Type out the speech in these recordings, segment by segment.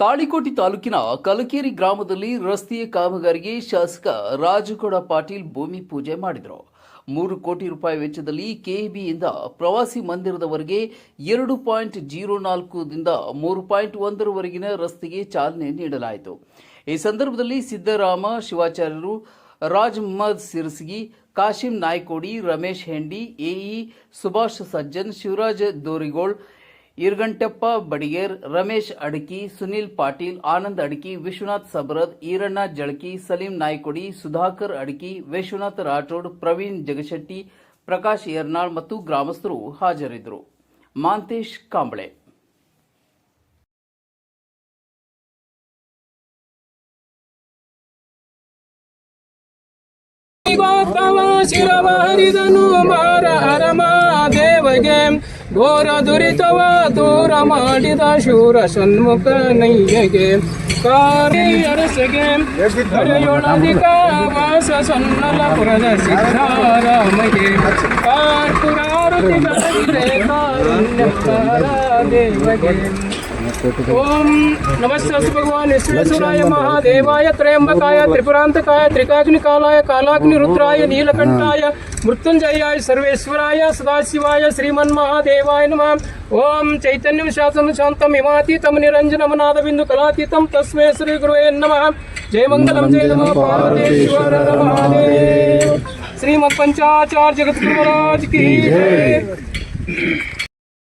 ತಾಳಿಕೋಟೆ ತಾಲೂಕಿನ ಕಲಕೇರಿ ಗ್ರಾಮದಲ್ಲಿ ರಸ್ತೆಯ ಕಾಮಗಾರಿಗೆ ಶಾಸಕ ರಾಜಗೌಡ ಪಾಟೀಲ್ ಭೂಮಿ ಪೂಜೆ ಮಾಡಿದರು. ಮೂರು ಕೋಟಿ ರೂಪಾಯಿ ವೆಚ್ಚದಲ್ಲಿ ಕೆಇಬಿಯಿಂದ ಪ್ರವಾಸಿ ಮಂದಿರದವರೆಗೆ ಎರಡು ಪಾಯಿಂಟ್ ಜೀರೋ ನಾಲ್ಕುದಿಂದ ಮೂರು ಪಾಯಿಂಟ್ ಒಂದರವರೆಗಿನ ರಸ್ತೆಗೆ ಚಾಲನೆ ನೀಡಲಾಯಿತು. ಈ ಸಂದರ್ಭದಲ್ಲಿ ಸಿದ್ದರಾಮ, ಶಿವಾಚಾರ್ಯರು ರಾಜ್ ಮಹಮ್ಮದ್ ಸಿರ್ಸಗಿ, ಕಾಶಿಂ ನಾಯ್ಕೋಡಿ, ರಮೇಶ್ ಹೆಂಡಿ, ಎಇ ಸುಭಾಷ್ ಸಜ್ಜನ್, ಶಿವರಾಜ್ ದೋರಿಗೋಳ್ ಇರ್ಗಂಟಪ್ಪ ಬಡಿಗೇರ್, ರಮೇಶ್ ಅಡಕಿ, ಸುನಿಲ್ ಪಾಟೀಲ್, ಆನಂದ್ ಅಡಕಿ, ವಿಶ್ವನಾಥ್ ಸಬರದ್, ಈರಣ್ಣ ಜಳಕಿ, ಸಲೀಂ ನಾಯ್ಕೊಡಿ, ಸುಧಾಕರ್ ಅಡಕಿ, ವಿಶ್ವನಾಥ್ ರಾಠೋಡ್, ಪ್ರವೀಣ್ ಜಗಶೆಟ್ಟಿ, ಪ್ರಕಾಶ್ ಯರ್ನಾಳ್ ಮತ್ತು ಗ್ರಾಮಸ್ಥರು ಹಾಜರಿದ್ದರು. ಮಾಂತೇಶ್ ಕಾಂಬಳೆ. ಮಾರ ದೇವಗೆ. ಘೋರ ದುರಿತವ ದೂರ ಮಾಡಿದ ಶೂರ ಸನ್ಮುಖ ನಯ್ಯಗೆ ಕಾರಿ ಅರಸಗೆ ಹರೆಯೊಳಧಿಕ ವಾಸ ಸೊನ್ನಲಪುರದ ಸಿದ್ಧಾರಾಮಗೆ ಕಾರ್ಪುರಾರುತಿ ಬೆಳಗಿದೆ ಕಾರುಣ್ಯಕಾರ ದೇವಗೆ ఓం నమస్సరస్సు భగవాన్ విశ్వేశ్వరాయ మహాదేవాయ త్రయంబకాయ త్రిపురాంతకాయ త్రికాగ్నికాలాయ కాలాగ్ని రుద్రాయ నీలకంఠాయ మృత్యుంజయాయ సర్వేశ్వరాయ సదాశివాయ శ్రీమన్మహాదేవాయ నమ. ఓం చైతన్యం శాసన శాంతం ఇమాతీతం నిరంజనం నాదబిందు కళాతీతం తస్మే శ్రీ గురువే నమ జయమంగళం జయ నమ. కి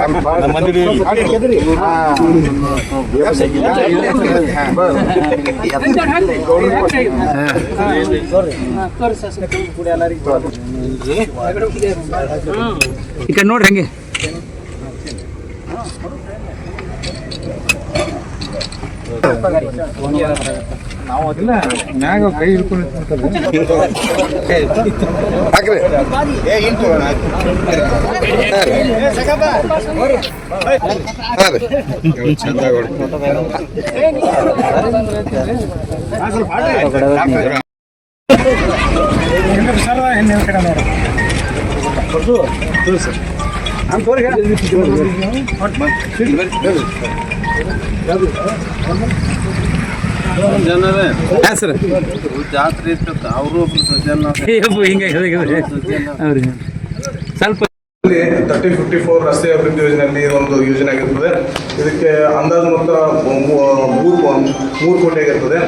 ನಮಃ ಪಾರ್ವತೇಶ್ವರ ಮಹಾದೇವ ಶ್ರೀಮದ್ ಪಂಚಾಚಾರ್ಯ ಜಗದ್ಗುರು ಮಹಾರಾಜ್ ಸರ್ ಜೈ. ಕಡೆ ಬೋರ್ಡ್ ಕಾಣಬೇಕು ಈ ಕಡೆ ನೋಡ್ರಿ ಹಂಗೆ ಹಾಂ ಸರ್ ಜಾತ್ರೆ ಇರ್ತದೆ ಅವರು ಒಬ್ರು ಸಜ್ಜನ ಹಿಂಗೆ ಸ್ವಲ್ಪ ತರ್ಟಿ ಫಿಫ್ಟಿ ಫೋರ್ ರಸ್ತೆ ಅಭಿವೃದ್ಧಿ ಯೋಜನೆಯಲ್ಲಿ ಒಂದು ಯೋಜನೆ ಆಗಿರ್ತದೆ. ಇದಕ್ಕೆ ಅಂದಾಜು ಮೊತ್ತ ಮೂರು ಮೂರು ಕೋಟಿ ಆಗಿರ್ತದೆ.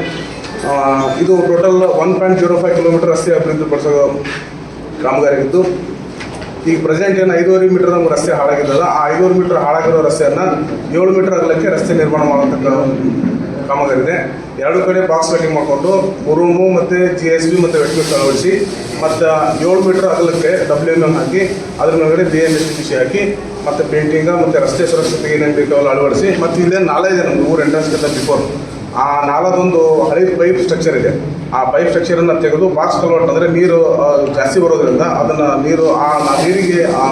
ಇದು total one point zero five kilometre ರಸ್ತೆ ಅಭಿವೃದ್ಧಿ ಪಡಿಸೋ ಕಾಮಗಾರಿ ಈ ಈಗ ಪ್ರೆಸೆಂಟ್ ಏನು ಐದೂವರೆ ಮೀಟರ್ ನಮ್ಗೆ ರಸ್ತೆ ಹಾಳಾಗಿದ್ದದ ಆ ಐದೂವರೆ ಮೀಟರ್ ಹಾಳಾಗಿರೋ ರಸ್ತೆಯನ್ನು ಏಳು ಮೀಟರ್ ಅಗಲಕ್ಕೆ ರಸ್ತೆ ನಿರ್ಮಾಣ ಮಾಡತಕ್ಕ ಕಾಮಗಾರಿ ಇದೆ ಎರಡು ಕಡೆ ಬಾಕ್ಸ್ ಕಟಿಂಗ್ ಮಾಡಿಕೊಂಡು ರೂಮು ಮತ್ತು ಜಿ ಎಸ್ ಬಿ ಮತ್ತು ವೆಟ್ಮೆಂಟ್ ಅಳವಡಿಸಿ ಮತ್ತು ಏಳು ಮೀಟರ್ ಅಗಲಕ್ಕೆ ಡಬ್ಲ್ಯೂ ಎಂ ಹಾಕಿ, ಅದ್ರ ಮೇಲ್ಗಡೆ B L S C C ಹಾಕಿ, ಮತ್ತು ಪೇಂಟಿಂಗ ಮತ್ತು ರಸ್ತೆ ಸುರಕ್ಷತೆಗೆ ಏನೇನು ಬೇಕಾವಲ್ಲ ಅಳವಡಿಸಿ, ಮತ್ತು ಇಲ್ಲೇ ನಾಳೆ ಇದೆ ನಮ್ಮದು ಊರು ಎಂಟ್ರೆನ್ಸ್ಗೆಲ್ಲ ಬಿಫೋರ್ ಆ ನಾಲದೊಂದು ಹಳೆ ಪೈಪ್ ಸ್ಟ್ರಕ್ಚರ್ ಇದೆ. ಆ ಪೈಪ್ ಸ್ಟ್ರಕ್ಚರನ್ನು ತೆಗೆದು ಬಾಕ್ಸ್ ಕಲ್ವರ್ಟ್ ಅಂದರೆ ನೀರು ಜಾಸ್ತಿ ಬರೋದ್ರಿಂದ ಅದನ್ನು ನೀರು ಆ ನೀರಿಗೆ ಆ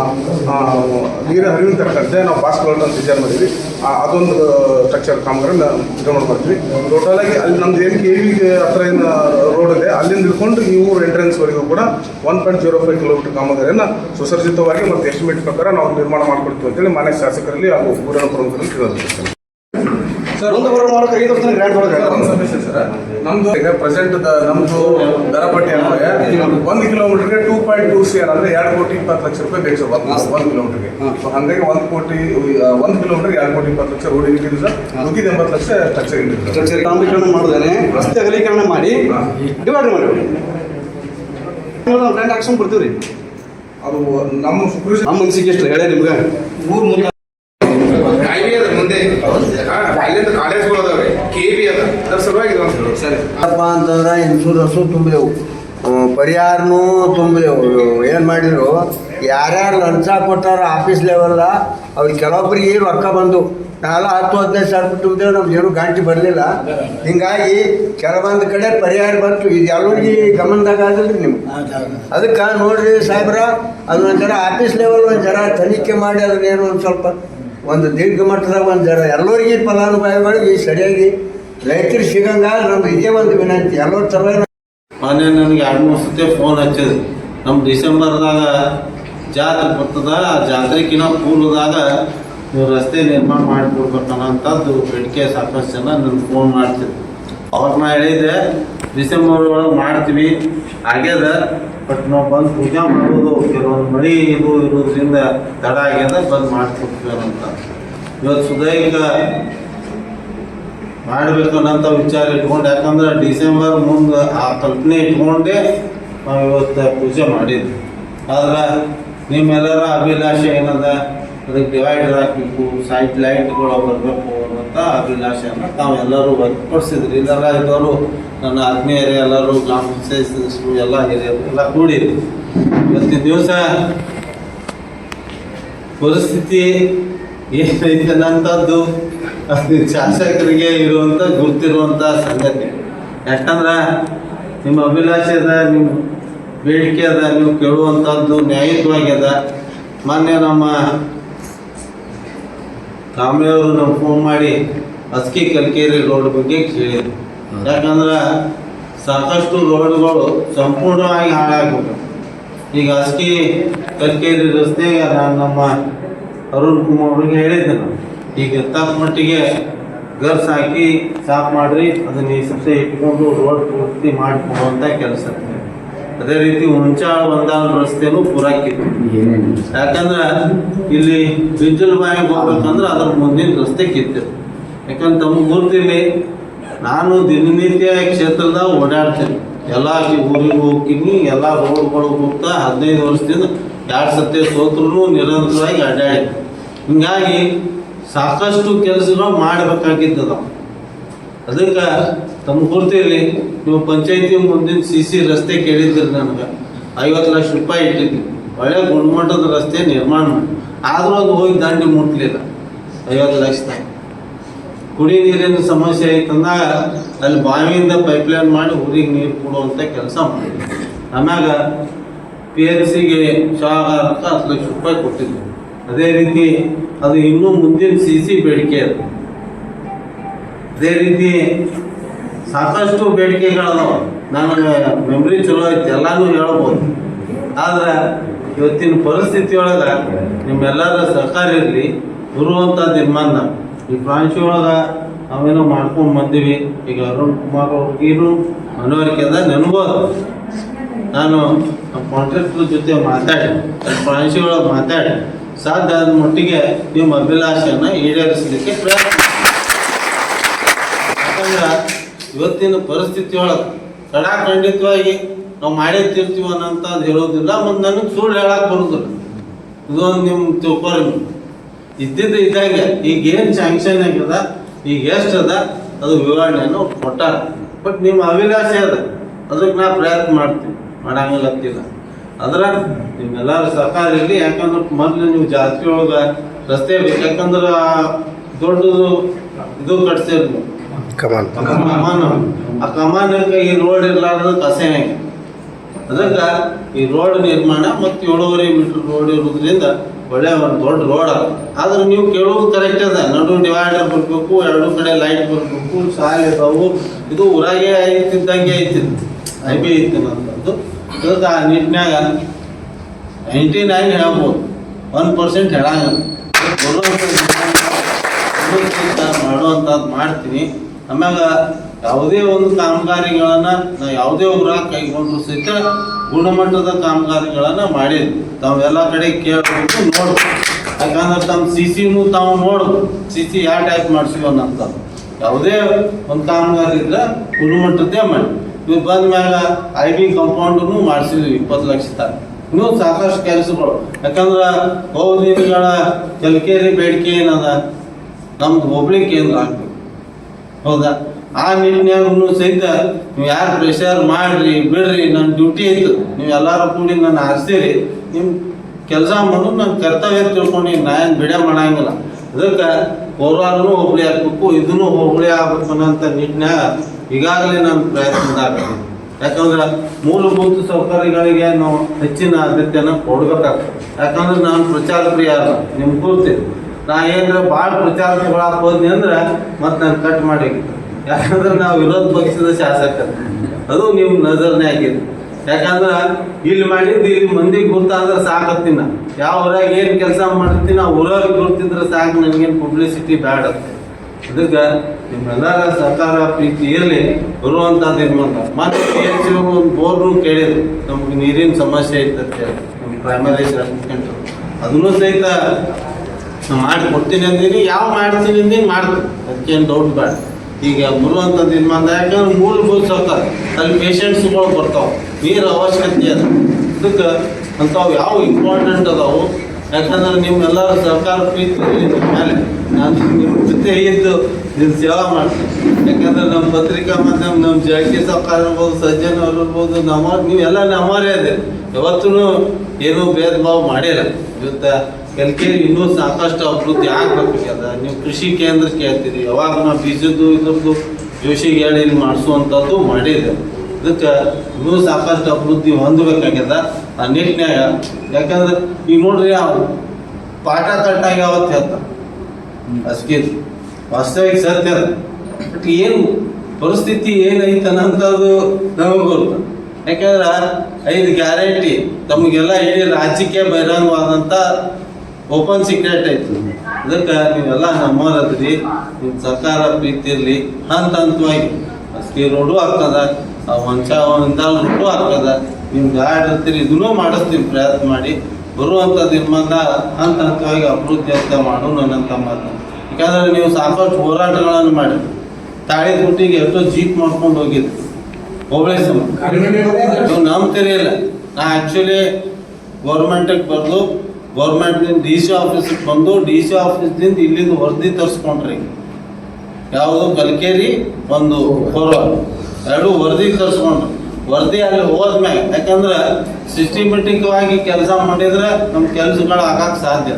ನೀರು ಹರಿವಿನ ತಕ್ಕಂತೆ ನಾವು ಬಾಕ್ಸ್ ಕಲ್ವರ್ಟ್ ಅಂತ ಡಿಸೈನ್ ಮಾಡಿದ್ವಿ. ಆ, ಅದೊಂದು ಸ್ಟ್ರಕ್ಚರ್ ಕಾಮಗಾರಿ ನಿರ್ಮಾಣ ಮಾಡ್ತೀವಿ ಟೋಟಲಾಗಿ ಅಲ್ಲಿ ನಮ್ದು ಏನು ಕೆ ವಿ ಹತ್ರ ಏನು ರೋಡ್ ಇದೆ ಅಲ್ಲಿಂದ ಹಿಡ್ಕೊಂಡು ಈ ಊರು ಎಂಟ್ರೆನ್ಸ್ವರೆಗೂ ಕೂಡ one point zero five kilometre ಕಾಮಗಾರಿಯನ್ನು ಸುಸರ್ಜಿತವಾಗಿ ಮತ್ತು ಎಸ್ಟಿಮೇಟ್ ಪ್ರಕಾರ ನಾವು ನಿರ್ಮಾಣ ಮಾಡ್ಕೊಡ್ತೀವಿ ಅಂತೇಳಿ ಮಾನ್ಯ ಶಾಸಕರಲ್ಲಿ ಹಾಗೂ ಊರಿನ ಪ್ರಮುಖರಲ್ಲಿ ತಿಳಿದು ಒಂದು ಸಬ್ಮಿಷನ್ ಸರ್ ನಮ್ದು ಈಗ ಪ್ರೆಸೆಂಟ್ ನಮ್ದು ದರ ಪಟ್ಟಿ ಅನ್ವಯ ಒಂದು ಕಿಲೋಮೀಟರ್ಗೆ two point two C R ಅಂದ್ರೆ ಎರಡು ಕೋಟಿ ಇಪ್ಪತ್ತು ಲಕ್ಷ ರೂಪಾಯಿ ಬೇಕು ಸರ್ ಒಂದು ಕಿಲೋಮೀಟರ್ಗೆ ಹಂಗಾಗಿ ಒಂದು ಕೋಟಿ ಒಂದು ಕಿಲೋಮೀಟರ್ ಎರಡು ಕೋಟಿ ಇಪ್ಪತ್ತು ಲಕ್ಷ ರೋಡ್ ಇಟ್ಟಿದ್ದು ಸರ್. ಉಳಿದ ಎಂಬತ್ತು ಲಕ್ಷ ಸ್ಟ್ರಕ್ಚರ್ ಇಟ್ಟಿದ್ದು ಕಾಂಬೀಕರಣ ಮಾಡೋದೇನೆ ರಸ್ತೆ ಅಗಲೀಕರಣ ಮಾಡಿ ಡಿವೈಡ್ ಮಾಡಿ. ಫ್ರೆಂಡ್ ಆಕ್ಷನ್ ಬರ್ತೀವಿ ರೀ ಅದು ನಮ್ಮ ನಮ್ಮ ಮನ್ಸಿಗೆ ಎಷ್ಟು ಹೇಳೇ ನಿಮ್ಗೆ? ಹೈವೇ ಅದ ಮುಂದೆ ಅಲ್ಲಿಂದ ಕಾಲೇಜ್ಗಳು ಅದಾವೆ ಕೆ ಬಿ ಅದ ಅದ್ರ ಸಲುವಾಗಿ ಇದು ಅಂತ ಹೇಳೋದು. ಸರಿ ಏನಪ್ಪ ಅಂತಂದ್ರೆ ಇನ್ಶೂರೆನ್ಸು ತುಂಬಿದೆವು ಪರಿಹಾರನೂ ತುಂಬಿದೆವು ಏನು ಮಾಡಿದ್ರು, ಯಾರ್ಯಾರು ಲಂಚ ಕೊಟ್ಟಾರ ಆಫೀಸ್ ಲೆವೆಲ್ಲ ಅವ್ರಿಗೆ ಕೆಲವೊಬ್ಬರಿಗೆ ರೊಕ್ಕ ಬಂದು ನಾವೆಲ್ಲ ಹತ್ತು ಹದಿನೈದು ಸಾವಿರ ರೂಪಾಯಿ ತುಂಬಿದೆವು ನಮ್ಗೆ ಏನು ಗಾಂಟಿ ಬರಲಿಲ್ಲ. ಹಿಂಗಾಗಿ ಕೆಲವೊಂದು ಕಡೆ ಪರಿಹಾರ ಬಂತು. ಇದು ಎಲ್ಲರಿಗೆ ಗಮನದಾಗ ಆಗಲ್ರಿ ನಿಮ್ಗೆ. ಅದಕ್ಕೆ ನೋಡ್ರಿ ಸಾಹೇಬ್ರ ಅದೊಂದು ಜರ ಆಫೀಸ್ ಲೆವೆಲ್ ಒಂದು ಜರ ತನಿಖೆ ಮಾಡಿ, ಅದನ್ನೇನು ಒಂದು ಸ್ವಲ್ಪ, ಒಂದು ದೀರ್ಘ ಮಟ್ಟದಾಗ ಒಂದು ಜರ ಎಲ್ಲರಿಗೆ ಫಲಾನುಭವಿಗಳಿಗೆ ಸರಿಯಾಗಿ ರೈತರು ಸಿಗಂಗ ನಮ್ದು ಇದೇ ಒಂದು ವಿನಂತಿ. ಎಲ್ಲೋ ಚಲೋ ಮೊನ್ನೆ ನನಗೆ ಎರಡು ಮೂರು ಸತಿ ಫೋನ್ ಹಚ್ಚಿದ್ರು ನಮ್ಮ ಡಿಸೆಂಬರ್ದಾಗ ಜಾತ್ರೆ ಬರ್ತದ, ಆ ಜಾತ್ರೆಗಿನ ಪೂರ್ವದಾಗ ನೀವು ರಸ್ತೆ ನಿರ್ಮಾಣ ಮಾಡಿಕೊಡ್ಬೇಕನ್ನ ಅಂತದ್ದು ಬೇಡಿಕೆ ಸಾಕಷ್ಟು ಜನ ನನಗೆ ಫೋನ್ ಮಾಡ್ತಿದ್ರು. ನಾ ಹೇಳಿದ್ದೆ ಡಿಸೆಂಬರ್ ಒಳಗೆ ಮಾಡ್ತೀವಿ, ಆಗ್ಯದ, ಬಟ್ ನಾವು ಬಂದು ಪೂಜೆ ಮಾಡೋದು, ಕೆಲವೊಂದು ಮಳೆ ಇದು ಇರೋದ್ರಿಂದ ತಡ ಆಗ್ಯದ, ಬಂದು ಮಾಡ್ಕೊಡ್ತೀವಿ ಅಂತ ಇವತ್ತು ಸುದೈಕ ಮಾಡ್ಬೇಕನ್ನಂತ ವಿಚಾರ ಇಟ್ಕೊಂಡು, ಯಾಕಂದ್ರೆ ಡಿಸೆಂಬರ್ ಮುಂದೆ ಆ ಕಲ್ಪನೆ ಇಟ್ಕೊಂಡೇ ನಾವು ಇವತ್ತು ಪೂಜೆ ಮಾಡಿದ್ವಿ. ಆದ್ರೆ ನಿಮ್ಮೆಲ್ಲರ ಅಭಿಲಾಷೆ ಏನದ? ಅದಕ್ಕೆ ಡಿವೈಡರ್ ಹಾಕಬೇಕು ಸೈಡ್ ಲೈಟ್ಗಳು ಬರಬೇಕು ಅನ್ನೋಂಥ ಅಭಿಲಾಷೆಯನ್ನು ತಾವೆಲ್ಲರೂ ವ್ಯಕ್ತಪಡಿಸಿದ್ರಿ. ಇಲ್ಲೆಲ್ಲ ಇದ್ದವರು ನನ್ನ ಆತ್ಮೀಯರೇ, ಎಲ್ಲರೂ ಗ್ರಾಮ ಪಂಚಾಯತ್ ಎಲ್ಲ ಹಿರಿಯರು ಎಲ್ಲ ಕೂಡಿದ್ರು. ಇವತ್ತಿನ ದಿವಸ ಪರಿಸ್ಥಿತಿ ಏನೈತೆ ಅನ್ನಂಥದ್ದು ಶಾಸಕರಿಗೆ ಇರುವಂಥ ಗೊತ್ತಿರುವಂಥ ಸಂಗತಿ. ಯಾಕಂದ್ರೆ ನಿಮ್ಮ ಅಭಿಲಾಷೆ ಅದ, ನಿಮ್ಮ ಬೇಡಿಕೆ ಅದ, ನೀವು ಕೇಳುವಂಥದ್ದು ನ್ಯಾಯಯುತವಾಗ್ಯದ ಮೊನ್ನೆ ನಮ್ಮ ಕಾಮೆಯವರು ನಮ್ಗೆ ಫೋನ್ ಮಾಡಿ ಅಸ್ಕಿ ಕಲ್ಕೇರಿ ರೋಡ್ ಬಗ್ಗೆ ಕೇಳಿದ್ರು. ಯಾಕಂದ್ರೆ ಸಾಕಷ್ಟು ರೋಡ್ಗಳು ಸಂಪೂರ್ಣವಾಗಿ ಹಾಳಾಗ್ಬಿಟ್ಟು ಈಗ ಅಸ್ಕಿ ಕಲ್ಕೇರಿ ರಸ್ತೆಗೆ ನಾನು ನಮ್ಮ ಅರುಣ್ ಕುಮಾರ್ ಅವ್ರಿಗೆ ಹೇಳಿದ್ದೆ ನಾನು. ಈಗ ತಕ್ಕ ಮಟ್ಟಿಗೆ ಗರ್ಸ್ ಹಾಕಿ ಸಾಫ್ ಮಾಡ್ರಿ ಅದನ್ನ ಈ ಸಬ್ಸೆ ಇಟ್ಕೊಂಡು ರೋಡ್ ಪೂರ್ತಿ ಮಾಡಿಕೊಡುವಂತ ಕೆಲಸ. ಅದೇ ರೀತಿ ಹುಂಚಾಳ ಒಂದಾಳ ರಸ್ತೆನೂ ಪೂರಾಕಿತ್ತು ಯಾಕಂದ್ರೆ ಇಲ್ಲಿ ಬಿಜಲ್ ಬಾಯಿಗೆ ಹೋಗ್ಬೇಕಂದ್ರೆ ಅದ್ರ ಮುಂದಿನ ರಸ್ತೆ ಕಿತ್ತು. ಯಾಕಂದ್ರೆ ತಮ್ಮ ಮೂರ್ತಿಲಿ ನಾನು ದಿನನಿತ್ಯ ಕ್ಷೇತ್ರದಾಗ ಓಡಾಡ್ತೀನಿ. ಎಲ್ಲ ಊರಿಗೆ ಹೋಗ್ತೀನಿ ಎಲ್ಲ ರೋಡ್ಗಳು ಹೋಗ್ತಾ ಹದಿನೈದು ವರ್ಷದಿಂದ ಎರಡು ಸತ್ಯ ಸೋತ್ರು ನಿರಂತರವಾಗಿ ಅಡ್ಡಾಡಿ. ಹಿಂಗಾಗಿ ಸಾಕಷ್ಟು ಕೆಲಸಗಳು ಮಾಡಬೇಕಾಗಿದ್ದದ. ಅದಕ್ಕೆ ತಮ್ಮ ಕೊಡ್ತೀರಿ ನೀವು ಪಂಚಾಯತಿ ಮುಂದಿನ ಸಿ ಸಿ ರಸ್ತೆ ಕೇಳಿದ್ರಿ ನನಗೆ, ಐವತ್ತು ಲಕ್ಷ ರೂಪಾಯಿ ಇಟ್ಟಿದ್ವಿ. ಒಳ್ಳೆ ಗುಣಮಟ್ಟದ ರಸ್ತೆ ನಿರ್ಮಾಣ ಮಾಡಿ, ಆದರೂ ಅದು ಹೋಗಿ ದಾಂಡಿ ಮುಟ್ಲಿಲ್ಲ, ಐವತ್ತು ಲಕ್ಷದಾಗ ಕುಡಿ ನೀರಿನ ಸಮಸ್ಯೆ ಐತಂದಾಗ ಅಲ್ಲಿ ಬಾವಿಯಿಂದ ಪೈಪ್ಲೈನ್ ಮಾಡಿ ಊರಿಗೆ ನೀರು ಕೊಡುವಂಥ ಕೆಲಸ ಮಾಡಿದ್ವಿ. ಆಮ್ಯಾಗ ಪಿ ಎಲ್ ಸಿಗೆ ಶಾಹಾರಕ್ಕೆ ಹತ್ತು ಲಕ್ಷ ರೂಪಾಯಿ ಕೊಟ್ಟಿದ್ವಿ. ಅದೇ ರೀತಿ ಅದು ಇನ್ನೂ ಮುಂದಿನ ಸಿ ಸಿ ಬೇಡಿಕೆ ಅದು. ಅದೇ ರೀತಿ ಸಾಕಷ್ಟು ಬೇಡಿಕೆಗಳದಾವ. ನನಗೆ ಮೆಮ್ರಿ ಚಲೋ ಐತಿ, ಎಲ್ಲಾನು ಹೇಳ್ಬೋದು. ಆದ್ರೆ ಇವತ್ತಿನ ಪರಿಸ್ಥಿತಿ ಒಳಗೆ ನಿಮ್ಮೆಲ್ಲರ ಸಹಕಾರ ಇರಲಿ ಬರುವಂಥ ನಿರ್ಮಾಣ ಈ ಪ್ರಾಂಶಿ ನಾವು ನಾವೇನೋ ಮಾಡ್ಕೊಂಡು ಬಂದೀವಿ. ಈಗ ಅರುಣ್ ಕುಮಾರ್ ಅವ್ರಿಗೇನು ಮನವರಿಕೆ ಅದ ನನಗೂ ನಾನು ನಾನು ಕಾಂಟ್ರಾಕ್ಟರ್ ಜೊತೆ ಮಾತಾಡಿ ಅಲ್ಲಿ ಪ್ರಾಂಶಿ ಮಾತಾಡಿ. ಸಾಧ್ಯ ಆದ ಮಟ್ಟಿಗೆ ನಿಮ್ಮ ಅಭಿಲಾಷೆಯನ್ನು ಈಡೇರಿಸಲಿಕ್ಕೆ ಪ್ರಯತ್ನ ಯಾಕಂದ್ರೆ ಇವತ್ತಿನ ಪರಿಸ್ಥಿತಿ ಒಳಗೆ ಖಂಡಿತವಾಗಿ ನಾವು ಮಾಡೇ ತಿರ್ತೀವಿ ಅನ್ನೋಂಥದ್ದು ಹೇಳೋದಿಲ್ಲ ಮತ್ತು ನನಗೆ ಸುಳ್ಳು ಹೇಳಕ್ಕೆ ಬರೋದಿಲ್ಲ. ಇದೊಂದು ನಿಮ್ಮ ತಿಳ್ಕೊರಿ ಇದ್ದಿದ್ದು ಇದ್ದಾಗೆ ಈಗ ಏನು ಸ್ಯಾಂಕ್ಷನ್ ಆಗ್ಯದ, ಈಗ ಎಷ್ಟು ಅದ ವಿವರಣೆಯನ್ನು ಕೊಟ್ಟಾರ. ಬಟ್ ನಿಮ್ಮ ಅಭಿಲಾಷೆ ಅದ. ಅದಕ್ಕೆ ನಾ ಪ್ರಯತ್ನ ಮಾಡ್ತೀನಿ. ಮಾಡಂಗಿಲ್ಲ ಅದ್ರ ನಿಮ್ಮೆಲ್ಲರ ಸರ್ಕಾರ ಇರಲಿ ಯಾಕಂದ್ರೆ ಮೊದಲು ನೀವು ಜಾತ್ರೆ ಒಳಗೆ ರಸ್ತೆ ಬೇಕು ಯಾಕಂದ್ರೆ ದೊಡ್ಡದು ಇದು ಕಟ್ಸಿರ್ಬೋದು ಕಮಾನ್. ಕಮಾನು. ಆ ಕಮಾನಕ್ಕೆ ಈ ರೋಡ್ ಇರಲಾರ್ದ ಕಸೆ ಹೆಂಗೆ ಅದಕ್ಕೆ ಈ ರೋಡ್ ನಿರ್ಮಾಣ ಮತ್ತು ಏಳುವರೆ ಮೀಟರ್ ರೋಡ್ ಇರೋದ್ರಿಂದ ಒಳ್ಳೆ ಒಂದು ದೊಡ್ಡ ರೋಡ್ ಅದ. ಆದ್ರೆ ನೀವು ಕೇಳೋದು ಕರೆಕ್ಟ್ ಅದ. ನಡು ಡಿವೈಡರ್ ಬರಬೇಕು ಎರಡು ಕಡೆ ಲೈಟ್ ಬರಬೇಕು ಶಾಲೆ ಅದಾವು ಇದು ಊರಾಗೆ ಐತಿದ್ದಂಗೆ ಐತಿ ಐ ಬಿ ಐತಿ ಅಂತದ್ದು ಅದಕ್ಕೆ ಆ ನಿಟ್ಟಿನಾಗ ನೈಂಟಿ ನೈನ್ ಹೇಳ್ಬೋದು ಒನ್ ಪರ್ಸೆಂಟ್ ಹೇಳಂಗಿಲ್ಲ ಮಾಡುವಂಥದ್ದು ಮಾಡ್ತೀನಿ. ಆಮ್ಯಾಗ ಯಾವುದೇ ಒಂದು ಕಾಮಗಾರಿಗಳನ್ನು ನಾವು ಯಾವುದೇ ಒಬ್ಬರ ಕೈಗೊಂಡ್ರು ಸಹಿತ ಗುಣಮಟ್ಟದ ಕಾಮಗಾರಿಗಳನ್ನ ಮಾಡಿದ್ವಿ ತಾವೆಲ್ಲ ಕಡೆ ಕೇಳಬೇಕು ನೋಡ್ಬೇಕು ಯಾಕಂದ್ರೆ ತಮ್ಮ ಸಿ ಸಿನೂ ತಾವು ನೋಡ್ಬೇಕು ಸಿ ಸಿ ಯಾವ ಟೈಪ್ ಮಾಡ್ಸಿವಿ ಅಂತ ಯಾವುದೇ ಒಂದು ಕಾಮಗಾರಿ ಇದ್ರೆ ಗುಣಮಟ್ಟದ್ದೇ ಮಾಡಿ. ಇವು ಬಂದ ಮ್ಯಾಗ ಐ ಬಿ ಕಂಪೌಂಡನ್ನು ಮಾಡಿಸಿದ್ವಿ ಇಪ್ಪತ್ತು ಲಕ್ಷ ತನಕ. ಇನ್ನೂ ಸಾಕಷ್ಟು ಕೆಲಸಗಳು. ಯಾಕಂದ್ರೆ ಬಹುದಿನಗಳ ಕೆಲ್ಕೇರಿ ಬೇಡಿಕೆ ಏನದ? ನಮ್ದು ಹೋಬಳಿ ಕೇಂದ್ರ ಆಗ್ಬೇಕು. ಹೌದಾ? ಆ ನಿಟ್ಟಿನಾಗೂ ಸಹಿತ ನೀವು ಯಾರು ಪ್ರೆಷರ್ ಮಾಡ್ರಿ, ಬಿಡ್ರಿ ನನ್ನ ಡ್ಯೂಟಿ ಇತ್ತು. ನೀವು ಎಲ್ಲರೂ ಕೂಡಿ ನನ್ನ ಆರಿಸಿರಿ ನಿಮ್ಮ ಕೆಲಸ ಮಾಡೋದು ನನ್ನ ಕರ್ತವ್ಯ ತಿಳ್ಕೊಂಡು ನಾ ಏನು ಬಿಡ ಮಾಡಂಗಿಲ್ಲ. ಅದಕ್ಕೆ ಕೋಲಾರನು ಹೋಬಳಿ ಆಗ್ಬೇಕು ಇದನ್ನು ಹೋಬಳಿ ಆಗ್ಬೇಕು ಅನ್ನೋಂಥ ನಿಟ್ಟಿನಾಗ ಈಗಾಗಲೇ ನಾನು ಪ್ರಯತ್ನದಾಗ ಯಾಕಂದ್ರೆ ಮೂಲಭೂತ ಸೌಕರ್ಯಗಳಿಗೆ ನಾವು ಹೆಚ್ಚಿನ ಆದ್ಯತೆಯನ್ನು ಕೊಡ್ಬೇಕಾಗ್ತದೆ. ಯಾಕಂದ್ರೆ ನಾನು ಪ್ರಚಾರ ಪ್ರಿಯ ಅಲ್ಲ ನಿಮ್ಗೆ ಕೂರ್ತೀನಿ ನಾ ಏನಾರ ಭಾಳ ಪ್ರಚಾರ ಹೋದ್ನಿ ಅಂದ್ರೆ ಮತ್ತೆ ನಾನು ಕಟ್ ಮಾಡಿ ಯಾಕಂದ್ರೆ ನಾವು ವಿರೋಧ ಪಕ್ಷದ ಶಾಸಕ ಅದು ನಿಮ್ಮ ನಜರ್ನೇ ಆಗಿದೆ ಯಾಕಂದ್ರೆ ಇಲ್ಲಿ ಮಾಡಿದ್ದು ಇಲ್ಲಿ ಮಂದಿಗೆ ಗುರ್ತಾದ್ರೆ ಸಾಕತ್ತೀನಿ ಯಾವ ಊರಾಗ ಏನು ಕೆಲಸ ಮಾಡ್ತೀನಿ ಆ ಊರಾಗ ಗುರ್ತಿದ್ರೆ ಸಾಕು, ನನಗೇನು ಪಬ್ಲಿಸಿಟಿ ಬೇಡ. ಅದಕ್ಕೆ ನಿಮ್ಮೆಲ್ಲರ ಸರ್ಕಾರ ಪ್ರೀತಿ ಇರಲಿ ಬರುವಂಥ ಮಾಡ್ತಾರೆ. ಮತ್ತೆ ಪಿ ಎಚ್ ಒಂದು ಬೋರ್ನು ಕೇಳಿದ್ರು. ನಮ್ಗೆ ನೀರಿನ ಸಮಸ್ಯೆ ಇತ್ತಂತೆ ನಮ್ಮ ಪ್ರೈಮರಿ ಮುಖಂಡರು. ಅದನ್ನು ಸಹಿತ ಮಾಡಿ ಕೊಡ್ತೀನಿ ಅಂದೀನಿ, ಯಾವ ಮಾಡ್ತೀನಿ ಅಂದೀನಿ ಮಾಡ್ತೀನಿ. ಅದಕ್ಕೇನು ಡೌಟ್ ಬೇಡ. ಈಗ ಇದು ಮಾಡ್ದ, ಯಾಕಂದ್ರೆ ಮೂಲಭೂತ ಸರ್ಕಾರ ಅಲ್ಲಿ ಪೇಷಂಟ್ಸ್ಗಳು ಬರ್ತಾವೆ. ನೀರು ಅವಶ್ಯಕತೆ ಅದ. ಅದಕ್ಕೆ ಅಂಥವು ಯಾವ ಇಂಪಾರ್ಟೆಂಟ್ ಅದಾವು? ಯಾಕಂದ್ರೆ ನಿಮ್ಮೆಲ್ಲರ ಸರ್ಕಾರ ಪ್ರೀತಿ ಮೇಲೆ. ನಾನು ನಿಮ್ಮ ಜೊತೆ ಇದ್ದು ನಿಮ್ಮ ಸೇವಾ ಮಾಡ್ತೀನಿ. ಯಾಕಂದ್ರೆ ನಮ್ಮ ಪತ್ರಿಕಾ ಮಾಧ್ಯಮ, ನಮ್ಮ ಜಳಕಿ ಸರ್ಕಾರ ಇರ್ಬೋದು ಸಜ್ಜನ್ ಅವ್ರು ಇರ್ಬೋದು ನಮ್ಮ ನೀವೆಲ್ಲ ನಮ್ಮವರೇ ಇದೆ ಯಾವತ್ತೂ ಏನೂ ಭೇದ ಭಾವ ಮಾಡಿಲ್ಲ. ಇವತ್ತು ಕಲ್ಕೇರಿ ಇನ್ನೂ ಸಾಕಷ್ಟು ಅಭಿವೃದ್ಧಿ ಆಗ್ಬೇಕಾಗ್ಯದ ನೀವು ಕೃಷಿ ಕೇಂದ್ರ ಕೇಳ್ತೀರಿ ಯಾವಾಗ ನಾವು ಬೀಜದ್ದು ಇದ್ರದ್ದು ಜೋಶಿಗೆ ಹೇಳಿ ಮಾಡಿಸುವಂಥದ್ದು ಮಾಡಿದೆ. ಇದಕ್ಕೆ ಇನ್ನೂ ಸಾಕಷ್ಟು ಅಭಿವೃದ್ಧಿ ಹೊಂದಬೇಕಾಗ್ಯದ ಆ ನಿಟ್ಟಿನ್ಯಾಗ ಯಾಕಂದ್ರೆ ಈಗ ನೋಡ್ರಿ ಅವ್ರು ಪಾಠ ತಟ್ಟಾಗಿ ಯಾವತ್ತು ಹೇಳ್ತ. ಅಸ್ಕಿ ವಾಸ್ತವಿಕ ಸತ್ಯ ಅದ. ಬಟ್ ಏನು ಪರಿಸ್ಥಿತಿ ಏನೈತೆ ಅನ್ನೋಂಥದ್ದು ನಮಗೆ ಗೊತ್ತು. ಯಾಕಂದ್ರೆ ಐದು ಗ್ಯಾರಂಟಿ. ತಮಗೆಲ್ಲ ಹೇಳಿ ರಾಜಕೀಯ ಬಹಿರಂಗವಾದಂಥ ಓಪನ್ ಸೀಕ್ರೆಟ್ ಐತಿ. ಅದಕ್ಕೆ ನೀವೆಲ್ಲ ನಮ್ಮವರದ್ರಿ ನಿಮ್ಮ ಸರ್ಕಾರ ಪ್ರೀತಿ ಇರಲಿ ಹಂತ ಹಂತವಾಗಿ ಅಸ್ಕಿ ರೋಡು ಆಗ್ತದ. ಆ ಮಂಚ ಒಂದಾಲ್ ರೋಡು ಆಗ್ತದ. ನೀವು ಗಾಡಿ ಇರ್ತೀರಿ ಇದನ್ನೂ ಮಾಡಿಸ್ತೀವಿ ಪ್ರಯತ್ನ ಮಾಡಿ. ಬರುವಂಥ ನಿಮ್ಮನ್ನ ಹಂತ ಹಂತವಾಗಿ ಅಭಿವೃದ್ಧಿ ಅಂತ ಮಾಡು ನನ್ನಂತ ಮಾತು ಯಾಕಂದ್ರೆ ನೀವು ಸಾಕಷ್ಟು ಹೋರಾಟಗಳನ್ನು ಮಾಡಿ ತಾಳಿ ಗುಟ್ಟಿಗೆ ಎಷ್ಟೋ ಜೀಪ್ ಮಾಡ್ಕೊಂಡು ಹೋಗಿದ್ದು ಹೋಬಳಿ ನೀವು ನಂಬ್ತೀರಿ ಇಲ್ಲ. ನಾ ಆ್ಯಕ್ಚುಲಿ ಗೌರ್ಮೆಂಟಿಗೆ ಬರೆದು ಗೌರ್ಮೆಂಟ್ನಿಂದ ಡಿ ಸಿ ಆಫೀಸಿಗೆ ಬಂದು ಡಿ ಸಿ ಆಫೀಸ್ದಿಂದ ಇಲ್ಲಿಂದ ವರದಿ ತರಿಸ್ಕೊಂಡ್ರಿ. ಯಾವುದು ಕಲ್ಕೇರಿ ಒಂದು ಹೊರ ಎರಡು ವರದಿ ತರಿಸ್ಕೊಂಡ್ರು. ವರದಿ ಅಲ್ಲಿ ಹೋದ್ಮೇಲೆ ಯಾಕಂದ್ರೆ ಸಿಸ್ಟಮೆಟಿಕ್ವಾಗಿ ಕೆಲಸ ಮಾಡಿದ್ರೆ ನಮ್ಮ ಕೆಲಸಗಳು ಆಗಕ್ಕೆ ಸಾಧ್ಯ.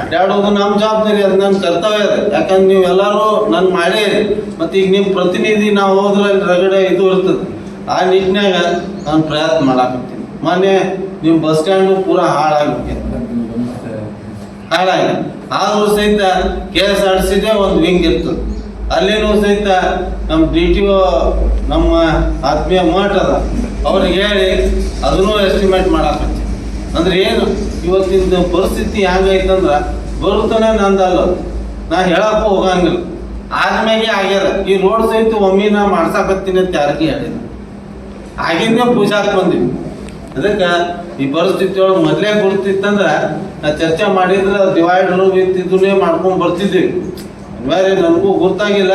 ಅಡ್ಡಾಡೋದು ನಮ್ಮ ಜವಾಬ್ದಾರಿ, ಅದು ನನ್ನ ಕರ್ತವ್ಯ ಅದು. ಯಾಕಂದ್ರೆ ನೀವೆಲ್ಲರೂ ನಾನು ಮಾಡೇ ಮತ್ತು ಈಗ ನಿಮ್ಮ ಪ್ರತಿನಿಧಿ ನಾವು ಹೋದ್ರೆ ಅಲ್ಲಿ ರಗಡೆ ಇದು ಇರ್ತದೆ. ಆ ನಿಟ್ಟಿನಾಗ ನಾನು ಪ್ರಯತ್ನ ಮಾಡಾಕತ್ತೀನಿ. ಮೊನ್ನೆ ನಿಮ್ಮ ಬಸ್ ಸ್ಟ್ಯಾಂಡು ಪೂರ ಹಾಳಾಗ್ಬಿಟ್ಟೆ ಹಾಳಾಗಿ ಆದರೂ ಸಹಿತ ಕೆ ಎಸ್ ಆರ್ ಒಂದು ವಿಂಗ್ ಇರ್ತದೆ. ಅಲ್ಲಿನೂ ಸಹಿತ ನಮ್ಮ ಡಿ ಟಿ ಒ ನಮ್ಮ ಆತ್ಮೀಯ ಮಠ ಅದ ಅವ್ರಿಗೆ ಹೇಳಿ ಅದನ್ನೂ ಎಸ್ಟಿಮೇಟ್ ಮಾಡಾಕತ್ತಿ. ಅಂದ್ರೆ ಏನು? ಇವತ್ತಿನ ಪರಿಸ್ಥಿತಿ ಹೆಂಗೈತಂದ್ರೆ ಬರುತ್ತಾನೆ ನಂದಲ್ಲ. ನಾ ಹೇಳಕ್ಕೂ ಹೋಗಂಗಿಲ್ಲ. ಆದ್ಮೇಲೆ ಆಗ್ಯದ. ಈ ರೋಡ್ ಸಹಿತ ಒಮ್ಮೆ ನಾ ಮಾಡ್ಸಾಕತ್ತೀನಿ ಅಂತ ಯಾರಿಗೆ ಹೇಳಿಲ್ಲ. ಆಗಿಂದೇ ಪೂಜಾಕ್ ಬಂದಿವಿ ಅದಕ್ಕೆ ಈ ಪರಿಸ್ಥಿತಿ ಒಳಗೆ ಮೊದಲೇ ಗುರುತಿತ್ತಂದ್ರೆ ನಾ ಚರ್ಚೆ ಮಾಡಿದ್ರೆ ಡಿವೈಡ್ ರೂಮ್ ಇದನ್ನೇ ಮಾಡ್ಕೊಂಡು ಬರ್ತಿದ್ವಿ. ಬೇರೆ ನನಗೂ ಗೊತ್ತಾಗಿಲ್ಲ.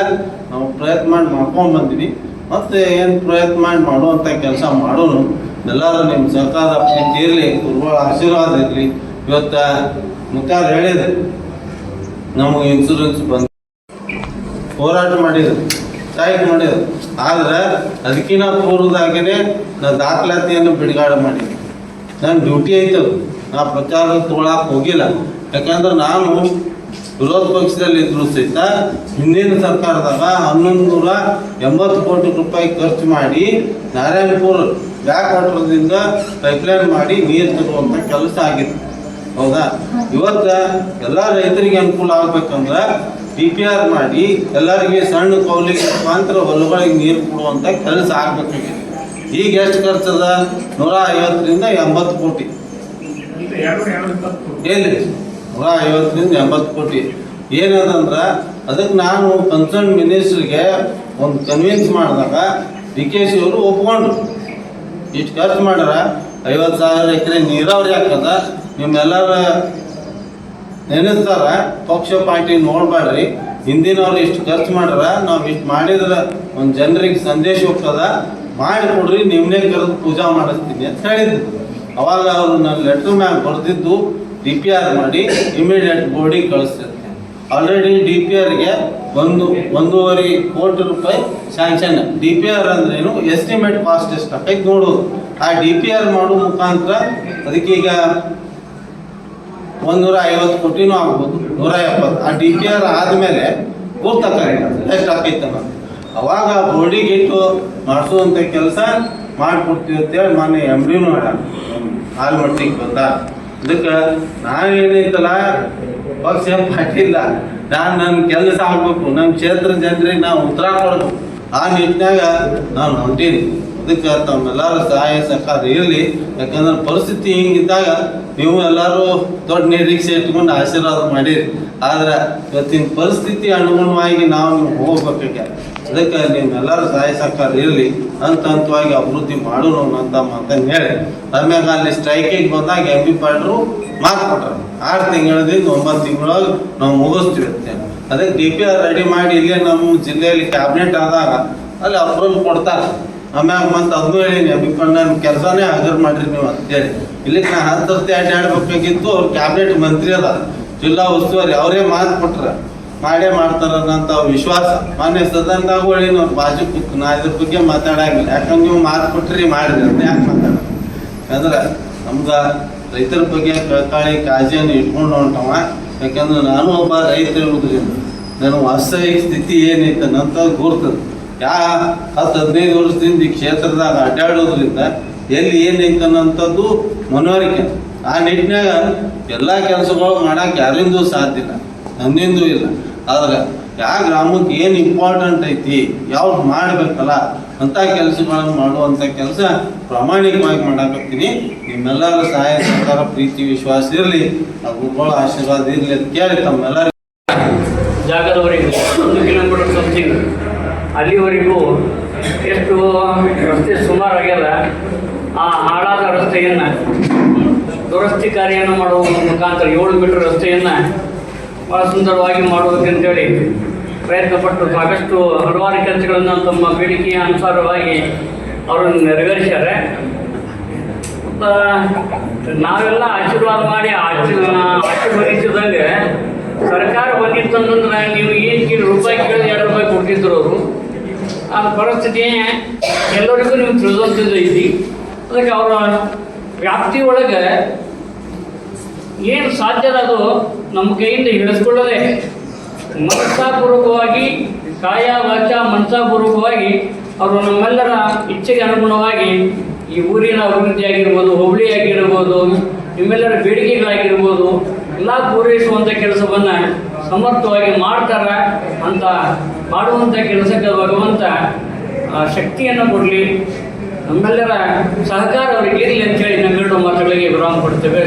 ನಾವು ಪ್ರಯತ್ನ ಮಾಡಿ ಮಾಡ್ಕೊಂಡು ಬಂದ್ವಿ. ಮತ್ತೆ ಏನು ಪ್ರಯತ್ನ ಮಾಡಿ ಮಾಡುವಂಥ ಕೆಲಸ ಮಾಡೋನು. ಎಲ್ಲರೂ ನಿಮ್ಮ ಸರ್ಕಾರದ ಪ್ರೀತಿ ಇರಲಿ, ಗುರುಗಳ ಆಶೀರ್ವಾದ ಇರಲಿ. ಇವತ್ತು ಮುತ್ತಾರ ಹೇಳಿದ್ರು ನಮಗೆ ಇನ್ಸೂರೆನ್ಸ್ ಬಂದು ಹೋರಾಟ ಮಾಡಿದ್ರು ಸ್ಟ್ರೈಕ್ ಮಾಡಿದ್ರು. ಆದ್ರೆ ಅದಕ್ಕಿಂತ ಪೂರ್ವದಾಗೇ ನಾ ದಾಖಲಾತಿಯನ್ನು ಬಿಡುಗಡೆ ಮಾಡಿದ್ದೆ. ನನ್ನ ಡ್ಯೂಟಿ ಐತದ. ನಾ ಪ್ರಚಾರ ತೊಗೊಳಕ್ಕೆ ಹೋಗಿಲ್ಲ. ಯಾಕಂದ್ರೆ ನಾನು ವಿರೋಧ ಪಕ್ಷದಲ್ಲಿ ಇದ್ರು ಸಹಿತ ಹಿಂದಿನ ಸರ್ಕಾರದಾಗ ಹನ್ನೊಂದು ನೂರ ಎಂಬತ್ತು ಕೋಟಿ ರೂಪಾಯಿ ಖರ್ಚು ಮಾಡಿ ನಾರಾಯಣಪುರ ಬ್ಯಾಕ್ ವಾಟರ್ದಿಂದ ಪೈಪ್ಲೈನ್ ಮಾಡಿ ನೀರು ತರುವಂಥ ಕೆಲಸ ಆಗಿತ್ತು. ಹೌದಾ? ಇವತ್ತು ಎಲ್ಲ ರೈತರಿಗೆ ಅನುಕೂಲ ಆಗ್ಬೇಕಂದ್ರೆ ಪಿ ಪಿ ಆರ್ ಮಾಡಿ ಎಲ್ಲರಿಗೆ ಸಣ್ಣ ಕೌಲಿಗೆ ಮುಖಾಂತರ ಹೊಲಗಳಿಗೆ ನೀರು ಕೊಡುವಂಥ ಕೆಲಸ ಆಗ್ಬೇಕಾಗಿದೆ. ಈಗ ಎಷ್ಟು ಖರ್ಚದ? ನೂರ ಐವತ್ತರಿಂದ ಎಂಬತ್ತು ಕೋಟಿ. ಎಲ್ಲಿ? ನೂರ ಐವತ್ತರಿಂದ ಎಂಬತ್ತು ಕೋಟಿ. ಏನದಂದ್ರೆ ಅದಕ್ಕೆ ನಾನು ಕನ್ಸರ್ನ್ ಮಿನಿಸ್ಟ್ರಿಗೆ ಒಂದು ಕನ್ವಿನ್ಸ್ ಮಾಡಿದಾಗ ಡಿ ಕೆ ಸಿ ಅವರು ಒಪ್ಕೊಂಡ್ರು. ಇಷ್ಟು ಖರ್ಚು ಮಾಡ್ಯಾರ, ಐವತ್ತು ಸಾವಿರ ಎಕರೆ ನೀರಾವರಿ ಹಾಕದ ನಿಮ್ಮೆಲ್ಲರ ನೆನೆಸ್ತಾರ, ಪಕ್ಷ ಪಾರ್ಟಿ ನೋಡ್ಬೇಡ್ರಿ ಹಿಂದಿನವ್ರು ಇಷ್ಟು ಖರ್ಚು ಮಾಡ್ಯಾರ, ನಾವು ಇಷ್ಟು ಮಾಡಿದ್ರೆ ಒಂದು ಜನರಿಗೆ ಸಂದೇಶ ಹೋಗ್ತದ, ಮಾಡಿ ಕೊಡ್ರಿ ನಿಮ್ಮನ್ನೇ ಕರೆದು ಪೂಜಾ ಮಾಡಿಸ್ತೀನಿ ಅಂತ ಹೇಳಿದ್ರು. ಅವಾಗ ಅವರು ನನ್ನ ಲೆಟ್ರ್ ಮ್ಯಾಗ ಬರೆದಿದ್ದು ಡಿ ಪಿ ಆರ್ ಮಾಡಿ ಇಮಿಡಿಯೇಟ್ ಬೋರ್ಡಿಗೆ ಕಳಿಸ್ತಿರ್ತೀನಿ. ಆಲ್ರೆಡಿ ಡಿ ಪಿ ಆರ್ಗೆ ಒಂದು, ಒಂದೂವರೆ ಕೋಟಿ ರೂಪಾಯಿ ಸ್ಯಾಂಕ್ಷನ್ ಡಿ ಪಿ ಆರ್ ಅಂದ್ರೇನು ಎಸ್ಟಿಮೇಟ್ ಕಾಸ್ಟ್ ಎಷ್ಟು? ಆಕೈತೆ ನೋಡೋದು ಆ ಡಿ ಪಿ ಆರ್ ಮಾಡೋ ಮುಖಾಂತರ ಅದಕ್ಕೀಗ ಒಂದೂರ ಐವತ್ತು ಕೋಟಿನೂ ಆಗ್ಬೋದು. ನೂರ ಎಪ್ಪತ್ತು ಆ ಡಿ ಪಿ ಆರ್ ಆದಮೇಲೆ ಗೊತ್ತಾಗ್ತದೆ ಎಷ್ಟು ಆಕೈತೆ ಅನ್ನೋದು ಅವಾಗ ಬೋರ್ಡಿಗೆ ಇಟ್ಟು ಮಾಡಿಸುವಂಥ ಕೆಲಸ ಮಾಡಿಕೊಡ್ತೀವಿ ಅಂತೇಳಿ ಮೊನ್ನೆ ಎಂ ಡಿನೂ ಆಲ್ಮಟ್ಟಿಗೆ ಬಂದ. ಅದಕ್ಕೆ ನಾವೇನೈತಲ್ಲ ಪಕ್ಷ ಪಾಟಿಲ್ಲ ನಾನು ನನ್ನ ಕೆಲಸ ಆಗ್ಬೇಕು ನಮ್ಮ ಕ್ಷೇತ್ರ ಜನರಿಗೆ ನಾವು ಉತ್ತರ ಕೊಡಬೇಕು. ಆ ನಿಟ್ಟಿನಾಗ ನಾನು ಹೊಂಟೀನಿ. ಅದಕ್ಕೆ ತಮ್ಮೆಲ್ಲರೂ ಸಹಾಯ ಸಹಕಾರ ಇರಲಿ. ಯಾಕಂದ್ರೆ ಪರಿಸ್ಥಿತಿ ಹಿಂಗಿದ್ದಾಗ ನೀವು ಎಲ್ಲರೂ ದೊಡ್ಡ ನಿರೀಕ್ಷೆ ಇಟ್ಕೊಂಡು ಆಶೀರ್ವಾದ ಮಾಡಿರಿ. ಆದ್ರೆ ಇವತ್ತಿನ ಪರಿಸ್ಥಿತಿ ಅನುಗುಣವಾಗಿ ನಾವು ನೀವು ಹೋಗ್ಬೇಕಾಗ್ಯ ಅದಕ್ಕೆ ನಿಮ್ಮೆಲ್ಲರೂ ಸಹಾಯ ಸಹಕಾರ ಇರಲಿ. ಹಂತ ಹಂತವಾಗಿ ಅಭಿವೃದ್ಧಿ ಮಾಡೋಣ ಅಂತ ಮತ್ತೆ ಹೇಳಿ. ಆಮ್ಯಾಗ ಅಲ್ಲಿ ಸ್ಟ್ರೈಕಿಗೆ ಬಂದಾಗ ಎಂ ಪಿ ಪಾಡ್ರು ಮಾತು ಆರು ತಿಂಗಳದಿಂದ ಒಂಬತ್ತು ತಿಂಗಳೊಳಗೆ ನಾವು ಮುಗಿಸ್ತೀವಿ ಅದಕ್ಕೆ ಡಿ ಪಿ ಆರ್ ರೆಡಿ ಮಾಡಿ ಇಲ್ಲೇ ನಮ್ಮ ಜಿಲ್ಲೆಯಲ್ಲಿ ಕ್ಯಾಬಿನೆಟ್ ಆದಾಗ ಅಲ್ಲಿ ಅಪ್ರೂವಲ್ ಕೊಡ್ತಾರೆ. ಆಮ್ಯಾಗ ಮತ್ತೆ ಅದನ್ನು ಹೇಳಿ ಎಂ ಪಿ ನನ್ನ ಕೆಲಸನೇ ಹಾಜರು ಮಾಡಿರಿ ನೀವು ಅಂತೇಳಿ. ಇಲ್ಲಿಗೆ ನಾನು ಹತ್ತರ್ತಿ ಅಡ್ಡಾಡ್ಬೇಕಾಗಿತ್ತು ಅವ್ರು ಕ್ಯಾಬಿನೆಟ್ ಮಂತ್ರಿ ಅದ ಜಿಲ್ಲಾ ಉಸ್ತುವಾರಿ ಅವರೇ ಮಾತು ಕೊಟ್ರ ಮಾಡೇ ಮಾಡ್ತಾರಂತ ವಿಶ್ವಾಸ. ಮಾನ್ಯ ಸದನದಾಗ ಹೇಳಿ ನಾವು ಬಾಜು ನಾ ಇದ್ರ ಬಗ್ಗೆ ಮಾತಾಡಂಗಿಲ್ಲ. ಯಾಕಂದ್ರೆ ನೀವು ಮಾತು ಕೊಟ್ರಿ ಮಾಡಿರಿ ಅಂತ ಯಾಕೆ ಮಾತಾಡ ಯಾಕಂದ್ರೆ ನಮ್ಗೆ ರೈತರ ಬಗ್ಗೆ ಕಳಕಾಳಿ ಕಾಜಿಯನ್ನು ಇಟ್ಕೊಂಡು ಹೊಂಟವ ಯಾಕಂದ್ರೆ ನಾನು ಒಬ್ಬ ರೈತ ಇರುವುದರಿಂದ ನನ್ನ ವಾಸ್ತವಿಕ ಸ್ಥಿತಿ ಏನೈತೆ ಅಂತ ಗುರ್ತದ. ಯಾ ಹತ್ತು ಹದಿನೈದು ವರ್ಷದಿಂದ ಈ ಕ್ಷೇತ್ರದಾಗ ಅಡ್ಡಾಡೋದ್ರಿಂದ ಎಲ್ಲಿ ಏನೈತೆ ಅನ್ನೋಂಥದ್ದು ಮನವರಿಕೆ. ಆ ನಿಟ್ಟಿನಾಗ ಎಲ್ಲ ಕೆಲಸಗಳು ಮಾಡಕ್ಕೆ ಯಾರಿಂದೂ ಸಾಧ್ಯ ಇಲ್ಲ. ನನ್ನಿಂದೂ ಇಲ್ಲ. ಆದ್ರೆ ಯಾವ ಗ್ರಾಮಕ್ಕೆ ಏನು ಇಂಪಾರ್ಟೆಂಟ್ ಐತಿ, ಯಾವ್ದು ಮಾಡಬೇಕಲ್ಲ, ಅಂತ ಕೆಲಸಗಳನ್ನು ಮಾಡುವಂಥ ಕೆಲಸ ಪ್ರಾಮಾಣಿಕವಾಗಿ ಮಾಡಾಕತ್ತೀನಿ. ನಿಮ್ಮೆಲ್ಲರ ಸಹಾಯ ಸಹಕಾರ, ಪ್ರೀತಿ, ವಿಶ್ವಾಸ ಇರಲಿ. ಆ ಗುರುಗಳ ಆಶೀರ್ವಾದ ಇರಲಿ ಅಂತ ಕೇಳಿ ತಮ್ಮೆಲ್ಲರಿಗೂ. ಜಾಗದವರೆಗೂ, ಒಂದು ಕಿಲೋಮೀಟರ್ ಸಮಥಿಂಗ್ ಅಲ್ಲಿವರೆಗೂ ಎಷ್ಟು ರಸ್ತೆ ಸುಮಾರು ಆಗ್ಯದ, ಆ ಹಾಳಾದ ರಸ್ತೆಯನ್ನು ದುರಸ್ತಿ ಕಾರ್ಯವನ್ನು ಮಾಡುವ ಮುಖಾಂತರ ಏಳು ಮೀಟರ್ ರಸ್ತೆಯನ್ನು ಭಾಳ ಸುಂದರವಾಗಿ ಮಾಡುವುದಕ್ಕಂತೇಳಿ ಪ್ರಯತ್ನಪಟ್ಟು ಸಾಕಷ್ಟು ಹಲವಾರು ಕೆಲಸಗಳನ್ನು ತಮ್ಮ ಬೇಡಿಕೆಯ ಅನುಸಾರವಾಗಿ ಅವರನ್ನು ನೆರವೇರಿಸ್ಯಾರೆ ನಾವೆಲ್ಲ ಆಶೀರ್ವಾದ ಮಾಡಿ ಆಶೀ ಆಶೀರ್ವದಿಸಿದಂಗೆ ಸರ್ಕಾರ ಬಂದಿತ್ತಂದ್ರೆ ನೀವು ಏನು ಕೇಳಿ ರೂಪಾಯಿ ಕೇಳಿ ಎರಡು ರೂಪಾಯಿ ಕೊಡ್ತಿದ್ರು ಅವರು. ಆ ಪರಿಸ್ಥಿತಿ ಎಲ್ಲರಿಗೂ ನೀವು ತಿಳಿದಂಥದ್ದು ಐತಿ ಅದಕ್ಕೆ ಅವರ ವ್ಯಾಪ್ತಿ ಒಳಗೆ ಏನು ಸಾಧ್ಯದ ಅದು ನಮ್ಮ ಕೈಯಿಂದ ಹಿಡಿಸ್ಕೊಳ್ಳದೆ ಮನಸ್ಸಾಪೂರ್ವಕವಾಗಿ ಕಾಯ ವಾಚ ಮನಸ್ಸಾಪೂರ್ವಕವಾಗಿ ಅವರು ನಮ್ಮೆಲ್ಲರ ಇಚ್ಛೆಗೆ ಅನುಗುಣವಾಗಿ ಈ ಊರಿನ ಅಭಿವೃದ್ಧಿ ಆಗಿರ್ಬೋದು ಹೋಬಳಿ ಆಗಿರ್ಬೋದು ನಿಮ್ಮೆಲ್ಲರ ಬೇಡಿಕೆಗಳಾಗಿರ್ಬೋದು, ಎಲ್ಲ ಪೂರೈಸುವಂಥ ಕೆಲಸವನ್ನು ಸಮರ್ಥವಾಗಿ ಮಾಡ್ತಾರೆ ಅಂತ ಮಾಡುವಂಥ ಕೆಲಸಕ್ಕೆ ಭಗವಂತ ಶಕ್ತಿಯನ್ನು ಕೊಡಲಿ. ನಮ್ಮೆಲ್ಲರ ಸಹಕಾರ ಅವರಿಗೆ ಇರಲಿ ಅಂತೇಳಿ ನಮ್ಮೆರಡು ಮಾತುಗಳಿಗೆ ವಿರಾಮ ಕೊಡ್ತೇವೆ.